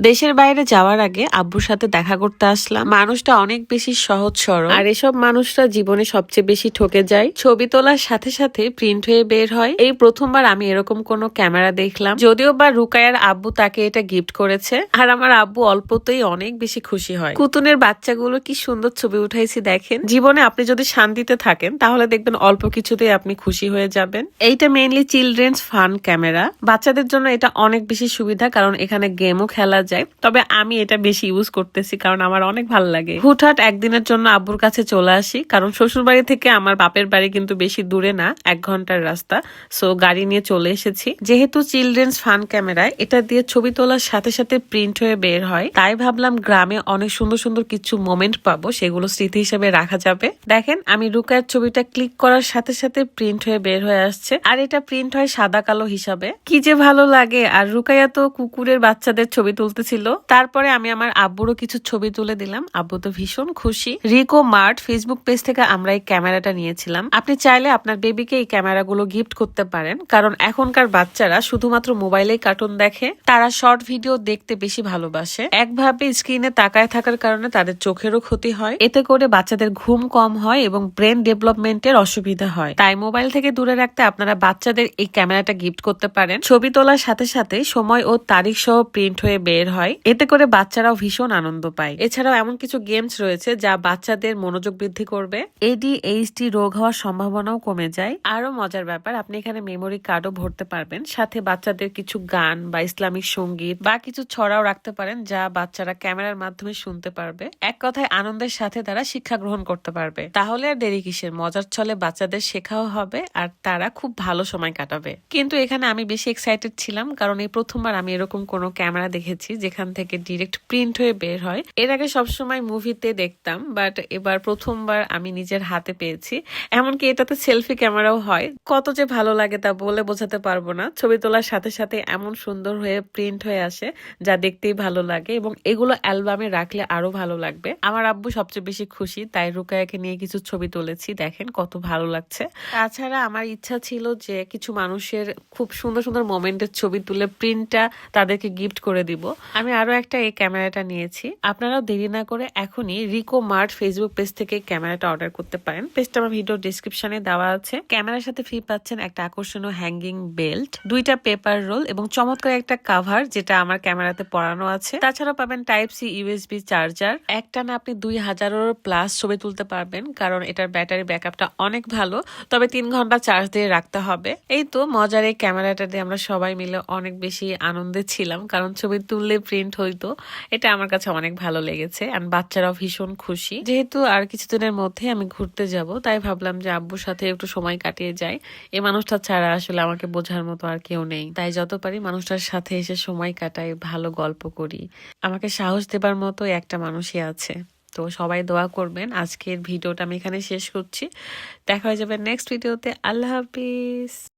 দেশের বাইরে যাওয়ার আগে আব্বুর সাথে দেখা করতে আসলাম। মানুষটা অনেক বেশি সহজ সরল। আর এসব মানুষরা জীবনে সবচেয়ে বেশি ঠকে যায়। ছবি তোলার সাথে সাথে প্রিন্ট হয়ে বের হয়। এই প্রথমবার আমি এরকম কোনো ক্যামেরা দেখলাম যদিও বা রুকায়ার আব্বু তাকে এটা গিফট করেছে। আর আমার আব্বু অল্পতেই অনেক বেশি খুশি হয়। কুতুনের বাচ্চাগুলো কি সুন্দর ছবি উঠাইছি দেখেন। জীবনে আপনি যদি শান্তিতে থাকেন তাহলে দেখবেন অল্প কিছুতেই আপনি খুশি হয়ে যাবেন। এইটা মেইনলি চিলড্রেন্স ফান ক্যামেরা বাচ্চাদের জন্য এটা অনেক বেশি সুবিধা কারণ এখানে গেমও খেলা যায়। তবে আমি এটা বেশি ইউজ করতেছি কারণ আমার অনেক ভালো লাগে। হুটহাট একদিনের জন্য আব্বুর কাছে চলে আসি, কারণ শ্বশুর বাড়ি থেকে আমার বাপের বাড়ি কিন্তু বেশি দূরে না, এক ঘণ্টার রাস্তা। সো গাড়ি নিয়ে চলে এসেছি। যেহেতু চিলড্রেন্স ফান ক্যামেরায় এটা দিয়ে ছবি তোলার সাথে সাথে প্রিন্ট হয়ে বের হয়। তাই ভাবলাম গ্রামে অনেক সুন্দর সুন্দর কিছু মোমেন্ট পাবো, সেগুলো স্মৃতি হিসেবে রাখা যাবে। দেখেন, আমি রুকায়ের ছবিটা ক্লিক করার সাথে সাথে প্রিন্ট হয়ে বের হয়ে আসছে। আর এটা প্রিন্ট হয় সাদা কালো হিসাবে। কি যে ভালো লাগে। আর রুকাইয়া তো কুকুরের বাচ্চাদের ছবি তুলতেছিল তারপরে আমি আমার আব্বুরও কিছু ছবি তুলে দিলাম। আব্বু তো ভীষণ খুশি। রিকো মার্ট ফেসবুক পেজ থেকে আমরা এই ক্যামেরাটা নিয়েছিলাম। আপনি চাইলে আপনার বেবিকে এই ক্যামেরাগুলো গিফট করতে পারেন। কারণ এখনকার বাচ্চারা শুধুমাত্র মোবাইলেই কার্টুন দেখে, তারা শর্ট ভিডিও দেখতে বেশি ভালোবাসে। একভাবে স্ক্রিনে তাকায় থাকার কারণে তাদের চোখেরও ক্ষতি হয়। এতে করে বাচ্চাদের ঘুম কম হয় এবং ব্রেন ডেভেলপমেন্টের অসুবিধা হয়। তাই মোবাইল থেকে দূরে রাখতে আপনারা বাচ্চাদের এই ক্যামেরাটা গিফট করতে পারেন। ছবি তোলার সাথে সাথে সময় ও তারিখ সহ প্রিন্ট হয়ে বের হয়। এতে করে বাচ্চারাও ভীষণ আনন্দ পায়। এছাড়াও এমন কিছু গেমস রয়েছে যা বাচ্চাদের মনোযোগ বৃদ্ধি করবে। এডিএইচডি রোগ হওয়ার সম্ভাবনাও কমে যায়। আরও মজার ব্যাপার, আপনি এখানে মেমোরি কার্ডও ভরতে পারবেন। সাথে বাচ্চাদের কিছু গান বা ইসলামিক সংগীত বা কিছু ছড়াও রাখতে পারেন যা বাচ্চারা ক্যামেরার মাধ্যমে শুনতে পারবে। এক কথায় আনন্দের সাথে তারা শিক্ষা গ্রহণ করতে পারবে। তাহলে আর দেরি কিসের? মজার ছলে বাচ্চাদের শেখাও হবে আর তারা খুব ভালো সময় কাটাবে। কিন্তু এখানে আমি বেশি এক্সাইটেড ছিলাম কারণ এই প্রথমবার আমি এরকম কোনো ক্যামেরা দেখেছি যেখান থেকে ডিরেক্ট প্রিন্ট হয়ে বের হয়। এর আগে সবসময় মুভিতে দেখতাম বাট এবার প্রথমবার আমি নিজের হাতে পেয়েছি। এমনকি এটাতে সেলফি ক্যামেরাও হয়। কত যে ভালো লাগে তা বলে বোঝাতে পারব না। ছবি তোলার সাথে সাথে এমন সুন্দর হয়ে প্রিন্ট হয়ে আসে, যা দেখতেই ভালো লাগে এবং এগুলো অ্যালবামে রাখলে আরও ভালো লাগবে। আমার আব্বু সবচেয়ে বেশি খুশি, তাই রুকায়াকে নিয়ে কিছু ছবি তুলেছি। দেখেন কত ভালো লাগছে। তাছাড়া আমার ইচ্ছা ছিল যে কিছু মানুষের খুব সুন্দর সুন্দর মোমেন্টের ছবি তুলে প্রিন্টটা তাদেরকে গিফট করে দিব। আমি আরও একটা এই ক্যামেরাটা নিয়েছি। আপনারাও দেরি না করে এখনই রিকো মার্ট ফেসবুক পেজ থেকে ক্যামেরাটা অর্ডার করতে পারেন। পেজটা আমার ভিডিও ডিসক্রিপশনে দেওয়া আছে। ক্যামেরার সাথে ফ্রি পাচ্ছেন একটা আকর্ষণীয় হ্যাঙ্গিং বেল্ট দুইটা পেপার রোল এবং চমৎকার একটা কাভার যেটা আমার ক্যামেরাতে পরানো আছে। তাছাড়া পাবেন টাইপ সি ইউএসবি চার্জার একটা না আপনি দুই হাজারের প্লাস ছবি তুলতে পারবেন, কারণ এটার ব্যাটারি ব্যাকআপটা অনেক ভালো। তবে তিন ঘণ্টা চার্জ দিয়ে রাখতে হবে। এই তো মজার এই ক্যামেরাটা দিয়ে আমরা সবাই মিলে অনেক বেশি আনন্দে ছিলাম, কারণ ছবি তুললে প্রিন্ট হইতো। এটা আমার কাছে অনেক ভালো লেগেছে আর বাচ্চারাও ভীষণ খুশি। যেহেতু আর কিছুদিনের মধ্যে আমি ঘুরতে যাব, তাই ভাবলাম যে আব্বুর সাথে একটু সময় কাটিয়ে যাই। এই মানুষটা ছাড়া আসলে আমাকে বোঝার মতো আর কেউ নেই। তাই যত পারি মানুষটার সাথে এসে সময় কাটাই, ভালো গল্প করি। আমাকে সাহস দেবার মতো একটা মানুষই আছে। তো সবাই দোয়া করবেন। আজকের ভিডিওটা আমি এখানে শেষ করছি। দেখা হয়ে যাবে নেক্সট ভিডিওতে আল্লাহ হাফিজ।